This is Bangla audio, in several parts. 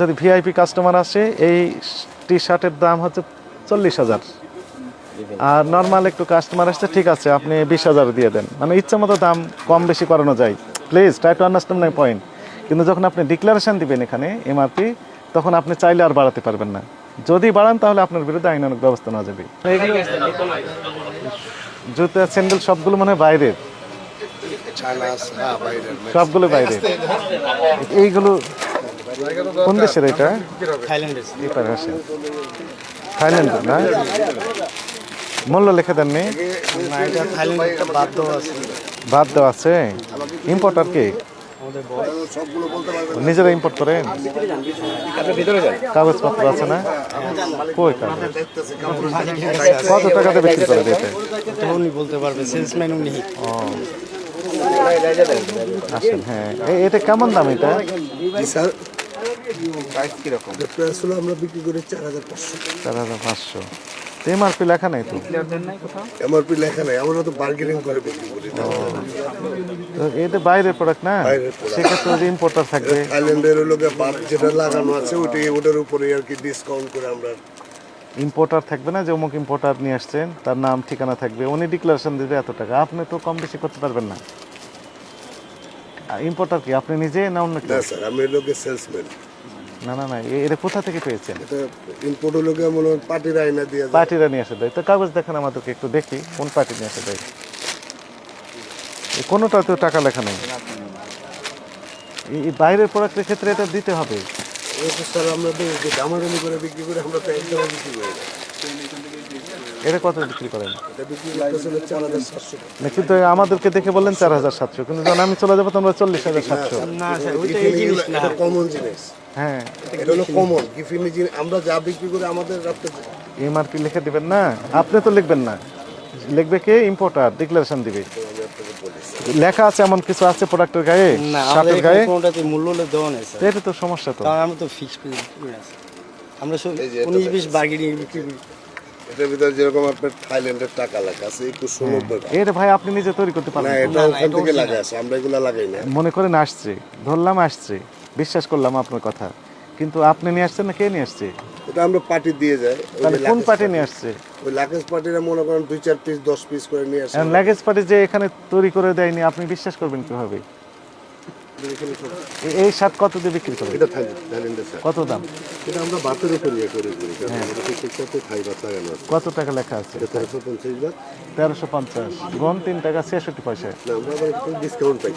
যদি ভিআইপি কাস্টমার আসে এই টি শার্টের দাম হচ্ছে চল্লিশ হাজার। আর নর্মাল একটু কাস্টমার আসছে ঠিক আছে আপনি বিশ হাজার দিয়ে দেন। মানে ইচ্ছা মতো দাম কম বেশি করানো যায়। Please try to understand my point কিন্তু যখন আপনি ডিক্লারেশন দিবেন এখানে এমআরপি তখন আপনি চাইলে আর বাড়াতে পারবেন না। যদি বাড়ান তাহলে আপনার বিরুদ্ধে আইনানুক ব্যবস্থা নেওয়া যাবে। জুতো স্যান্ডেল সবগুলো মানে বাইরের। সবগুলো বাইরে এইগুলো কোন দেশের এটা? থাইল্যান্ডের। না? মূল্য লিখে দেননি না। এটা থাইল্যান্ডের বাদ দেওয়া আছে। আছে। ইম্পোর্টার কি? নিজেরা ইম্পোর্ট করেন? কাগজপত্র আছে না? কই কত টাকাতে বিক্রি করে দিতে উনি বলতে পারবে সেলসম্যান উনি। ও। আসেন হ্যাঁ। এটা কেমন দাম এটা? স্যার। প্রাইস হলো আমরা বিক্রি করি চার হাজার পাঁচশো। চার হাজার পাঁচশো। এমআরপি লেখা নেই তো? এমআরপি লেখা নাই আমরা তো বার্গেনিং করে বিক্রি করি। এটা বাইরের প্রোডাক্ট না? সেক্ষেত্রে ইম্পোর্টার থাকবে। থাইল্যান্ডের লোকে বাদ যেটা লাগানো আছে ওটাই ওটার উপরে আর কি ডিসকাউন্ট করে আমরা ইম্পোর্টার থাকবে না যে অমুক ইম্পোর্টার নিয়ে আসছেন তার নাম ঠিকানা থাকবে উনি ডিক্লারেশন দেবে এত টাকা। আপনি তো কম বেশি করতে পারবেন না। ইম্পোর্টার কি আপনি নিজে না অন্য স্যার আমি লোকে সেলসম্যান না না না এটা কোথা থেকে পেয়েছেন? এটা ইম্পোর্ট গিয়ে মনে হয় পার্টির আইনা দিয়ে। পার্টিরা নিয়ে আসে দেয়। তো কাগজ দেখেন আমাদেরকে একটু দেখি কোন পার্টি নিয়ে আসে দেয়। কোনোটা তো টাকা লেখা নেই। এই- বাইরের প্রোডাক্টের ক্ষেত্রে এটা দিতে হবে। স্যার আমরা দামাদামি করে বিক্রি করে আমরা তো একদম বিক্রি করি এটা কত বিক্রি করেন? না কিন্তু আমাদেরকে দেখে বললেন চার হাজার সাতশো কিন্তু যখন আমি চলে যাব তোমরা চল্লিশ হাজার সাতশো। না স্যার ওইটা এই জিনিস না। এটা কমন জিনিস। হ্যাঁ। এটা হলো কমন আমরা যা বিক্রি করি আমাদের এমআরপি লিখে দিবেন না? আপনি তো লিখবেন না। লিখবে কে? ইম্পোর্টার ডিক্লারেশন দিবে। লেখা আছে এমন কিছু আছে প্রোডাক্টের গায়ে? শার্টের গায়ে? কোনোটাতে মূল্য উল্লেখ দেওয়া নেই স্যার। তো এটা তো সমস্যা তো। আমরা তো ফিক্স আমরা সব উনিশ বিশ বার্গেনিং বিক্রি করি। এটার ভিতরে যেরকম আপনার থাইল্যান্ডের টাকা লেখা আছে একুশশো নব্বই টাকা। এর ভাই আপনি নিজে তৈরি করতে না এটা ওখান থেকে লাগা আছে আমরা এগুলা লাগাই না। মনে করেন আসছে ধরলাম আসছে বিশ্বাস করলাম আপনার কথা। কিন্তু আপনি নিয়ে আসছেন না কে নিয়ে আসছে? এটা আমরা পার্টি দিয়ে যাই তাহলে কোন পার্টি নিয়ে আসছে? ওই লাকেশ পার্টিরা মনে করেন দুই চার পিস দশ পিস করে নিয়ে আসে। লাগেজ পার্টি যে এখানে তৈরি করে দেয়নি আপনি বিশ্বাস করবেন কীভাবে? এই শার্ট কত দিয়ে বিক্রি করবেন এটা থাইল্যান্ড থাইল্যান্ডের স্যার কত দাম? এটা আমরা বাতের উপর ইয়ে করে করি ঠিকঠাক থাই বাত লাগানো আছে। কত টাকা লেখা আছে? এটা তেরোশো পঞ্চাশ বাত। তেরোশো পঞ্চাশ। গন তিন টাকা ছেষট্টি পয়সা। না আমরা একটু ডিসকাউন্ট পাই।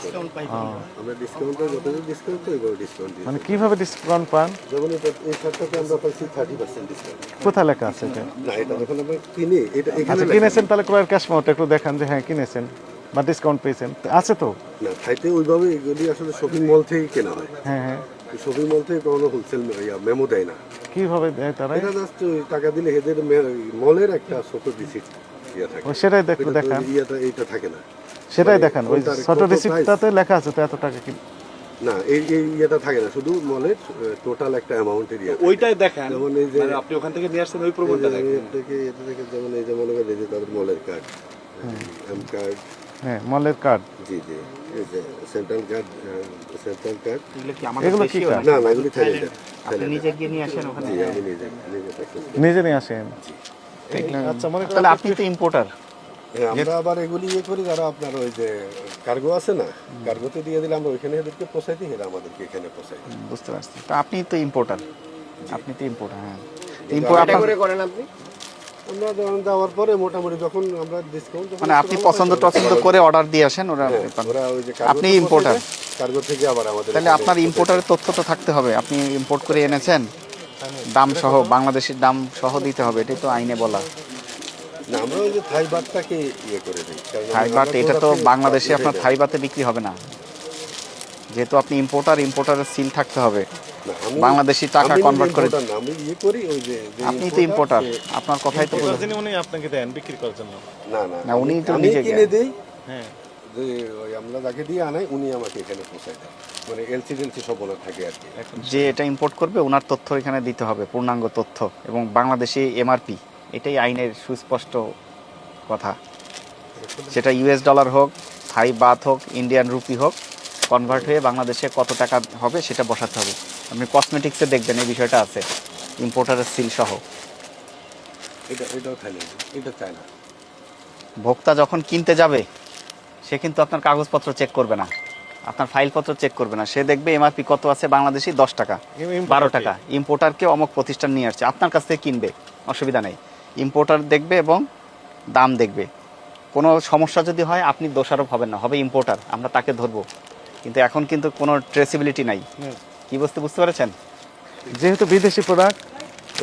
আমরা ডিসকাউন্ট পাই যত ডিসকাউন্ট পাই ডিসকাউন্ট দিই মানে কীভাবে ডিসকাউন্ট পান? যেমন এটা এই আমরা পাইছি থার্টি পার্সেন্ট ডিসকাউন্ট কোথায় লেখা আছে এটা? না এটা যখন আমরা কিনি এটা এখানে আচ্ছা কিনেছেন তাহলে ক্রয়ের ক্যাশ মাউট একটু দেখান যে হ্যাঁ কিনেছেন। বা ডিসকাউন্ট পেয়েছেন। আছে তো? না থাইতে ওইভাবে এগুলি আসলে শপিং মল থেকে কেনা হয় হ্যাঁ হ্যাঁ। শপিং মল থেকে কোনো হোলসেল মেমো দেয় না। কীভাবে দেয় তারা? এটা জাস্ট টাকা দিলে হেদের মলের একটা ছোট রিসিট ইয়ে সেটাই এটা দেখান। এইটা থাকে না। সেটাই মানে দেখান ওই ছোট রিসিপ্টটাতে লেখা আছে তো এত টাকা কি? না এই এই ইয়েটা থাকে না শুধু মলের টোটাল একটা অ্যামাউন্টের ইয়ে ওইটাই দেখেন যেমন এই যে মানে আপনি ওখান থেকে নিয়ে আসছেন ওই প্রবণটা দেখেন এটা থেকে এটা থেকে যেমন এই যে মনে করেন যে তাদের মলের কার্ড এম কার্ড হ্যাঁ মলের card G G central card central card এগুলো কি আমাদের এগুলো কি দেশীয়? কার্ড না না এগুলি থাইল্যান্ডের আপনি নিজে গিয়ে নিয়ে আসেন ওখানে? জি আমি নিজে নিজে practice করি। নিজে নিয়ে আসেন? আচ্ছা মনে তাহলে আপনি তো ইম্পোর্টার আমরা আবার এগুলি ইয়ে করি যারা আপনার ওই যে কার্গো আছে না কার্গোতে দিয়ে দিলে আমরা ওইখানে এদেরকে পোষাই দিই আমাদেরকে এখানে পোষাই বুঝতে পারছি। তো আপনি তো ইম্পোর্টার আপনি তো ইম্পোর্টার হ্যাঁ। করেন আপনি? আমরা দেওয়ার পরে মোটামুটি যখন আমরা ডিসকাউন্ট মানে আপনি পছন্দ করে অর্ডার দিয়ে আসেন ওরা ওরা ওই যে আপনি importer? কার্গো থেকে আবার আমাদের তাহলে আপনার ইম্পোর্টারের তথ্য তো থাকতে হবে। আপনি ইম্পোর্ট করে এনেছেন দাম সহ বাংলাদেশের দাম সহ দিতে হবে এটাই তো আইনে বলা। আমরা ওই যে থাই বাতটাকে ইয়ে করে দিই। থাই আমরা এটা তো বাংলাদেশে আপনার উঠে থাই বাতে বিক্রি হবে না। যেহেতু আপনি ইম্পোর্টার ইম্পোর্টারের সিল থাকতে হবে। বাংলাদেশি টাকা convert করে- আমি ইয়ে করি ওই যে আপনি তো ইম্পোর্টার আপনার কথাই তো বললাম যিনি উনি আপনাকে দেন বিক্রি করার জন্য। না না না, উনি তো নিজে কিনে দেই। হ্যাঁ। যে ওই আমরা যাকে দিয়ে আনাই উনি আমাকে এখানে পৌঁছায় দেন মানে এলসি টেলসি সব ওনার থাকে আর কি। যে এটা ইম্পোর্ট করবে ওনার তথ্য এখানে দিতে হবে পূর্ণাঙ্গ তথ্য। এবং বাংলাদেশি এমআরপি এটাই আইনের সুস্পষ্ট কথা। সেটা ইউএস ডলার হোক থাই বাথ হোক ইন্ডিয়ান রুপি হোক কনভার্ট হয়ে বাংলাদেশে কত টাকা হবে সেটা বসাতে হবে। আপনি কসমেটিক্সে দেখবেন এই বিষয়টা আছে ইম্পোর্টারের সিল সহ। এটা এটাও থাইল্যান্ড এটা চায়না ভোক্তা যখন কিনতে যাবে সে কিন্তু আপনার কাগজপত্র চেক করবে না। আপনার ফাইলপত্র চেক করবে না। সে দেখবে এমআরপি কত আছে বাংলাদেশি? দশ টাকা বারো টাকা। ইম্পোর্টারকে অমুক প্রতিষ্ঠান নিয়ে আসছে আপনার কাছ থেকে কিনবে অসুবিধা নেই। ইম্পোর্টার দেখবে এবং দাম দেখবে। কোনো সমস্যা যদি হয় আপনি দোষারোপ হবেন না হবে ইম্পোর্টার আমরা তাকে ধরবো। কিন্তু এখন কিন্তু কোনো ট্রেসিবিলিটি নাই। কি বুঝতে বুঝতে পেরেছেন? যেহেতু বিদেশি প্রোডাক্ট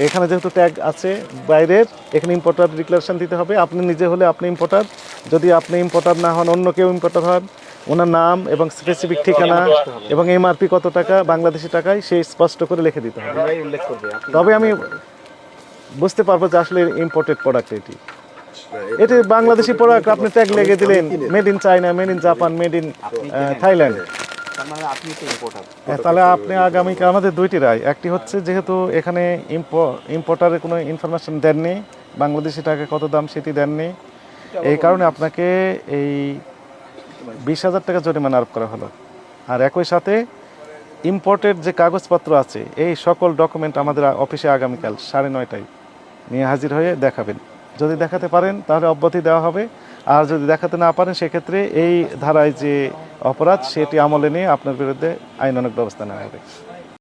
এখানে যেহেতু ট্যাগ আছে বাইরের এখানে ইম্পোর্টার ডিক্লারেশন দিতে হবে। আপনি নিজে হলে আপনি ইম্পোর্টার যদি আপনি ইম্পোর্টার না হন অন্য কেউ ইম্পোর্টার হন ওনার নাম এবং স্পেসিফিক ঠিকানা এবং এমআরপি কত টাকা বাংলাদেশি টাকায় সেই স্পষ্ট করে লিখে দিতে হবে। তবে আমি বুঝতে পারব যে আসলে ইম্পোর্টেড প্রোডাক্ট এটি। এটি বাংলাদেশি প্রোডাক্ট আপনি ট্যাগ লেগে দিলেন made in China made in Japan made in Thailand তাহলে আপনি আগামীকে আমাদের দুইটি রায়। একটি হচ্ছে যেহেতু এখানে ইম্পোর্টারের কোনো ইনফরমেশন দেননি বাংলাদেশি টাকা কত দাম সেটি দেননি। এই কারণে আপনাকে এই বিশ হাজার টাকা জরিমানা আরোপ করা হলো। আর একই সাথে ইম্পোর্টেড যে কাগজপত্র আছে এই সকল ডকুমেন্ট আমাদের অফিসে আগামীকাল সাড়ে নয়টায় নিয়ে হাজির হয়ে দেখাবেন। যদি দেখাতে পারেন, তাহলে অব্যাহতি দেওয়া হবে। আর যদি দেখাতে না পারেন, সেক্ষেত্রে এই ধারায় যে অপরাধ, সেটি আমলে নিয়ে আপনার বিরুদ্ধে আইনানুগ ব্যবস্থা নেওয়া হবে।